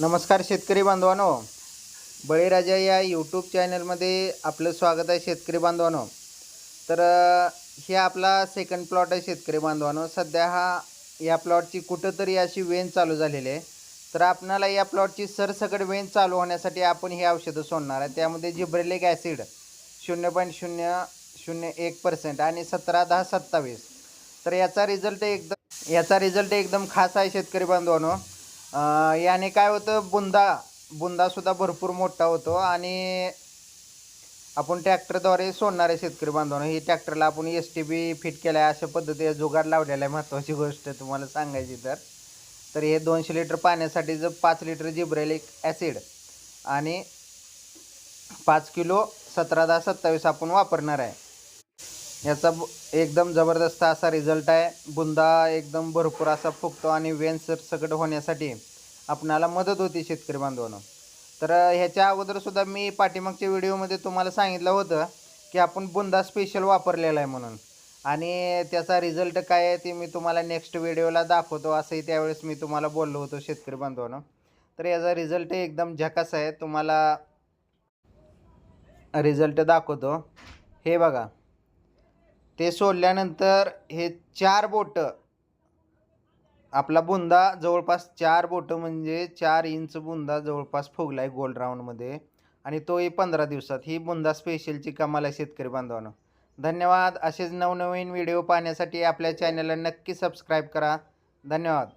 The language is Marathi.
नमस्कार शेतकरी बांधवानो. बळीराजा या यूट्यूब चॅनलमध्ये आपलं स्वागत आहे शेतकरी बांधवानो. तर हे आपला सेकंड प्लॉट आहे शेतकरी बांधवानो. सध्या हा या प्लॉटची कुठंतरी अशी वेन चालू झालेली आहे. तर आपणाला या प्लॉटची सरसकट वेन चालू होण्यासाठी आपण हे औषधं सोडणार आहे. त्यामध्ये जिब्रेलिक ॲसिड शून्य पॉईंट शून्य शून्य एक पर्सेंट आणि सतरा दहा सत्तावीस. तर याचा रिझल्ट एकदम याचा रिझल्ट एकदम खास आहे शेतकरी बांधवानो. अं, याने काय होतं बुंदा बुंदासुद्धा भरपूर मोठा होतो आणि आपण ट्रॅक्टरद्वारे सोडणारे शेतकरी बांधवांनो ही ट्रॅक्टरला आपण एस टी बी फिट केला आहे अशा पद्धतीने जुगाड लावलेला आहे महत्त्वाची गोष्ट तुम्हाला सांगायची तर. तर हे दोनशे लिटर पाण्यासाठी जर पाच लिटर जिब्रेलिक ॲसिड आणि पाच किलो सतरा दहा सत्तावीस आपण वापरणार आहे. याचा ब- एकदम जबरदस्त असा रिझल्ट आहे. बुंदा एकदम भरपूर असा फुगतो आणि वेन सरसकट होण्यासाठी आपणाला मदत होती शेतकरी बांधवांनो. तर ह्याच्या अगोदरसुद्धा मी पाठीमागच्या व्हिडिओमध्ये तुम्हाला सांगितलं होतं की आपण बुंदा स्पेशल वापरलेला आहे म्हणून. आणि त्याचा रिझल्ट काय आहे ते मी तुम्हाला नेक्स्ट व्हिडिओला दाखवतो. असंही त्यावेळेस मी तुम्हाला बोललो होतो शेतकरी बांधवांनो. तर याचा रिझल्ट एकदम झकास आहे. तुम्हाला रिझल्ट दाखवतो. हे बघा. ते सोडल्यानंतर हे चार बोटं आपला बुंदा जवळपास चार बोटं म्हणजे चार इंच बुंदा जवळपास फुगला आहे गोल्ड राऊंडमध्ये आणि तोही पंधरा दिवसात. ही बुंदा स्पेशलची कमाल आहे शेतकरी बांधवानं. धन्यवाद. असेच नवनवीन व्हिडिओ पाहण्यासाठी आपल्या चॅनलला नक्की सबस्क्राईब करा. धन्यवाद.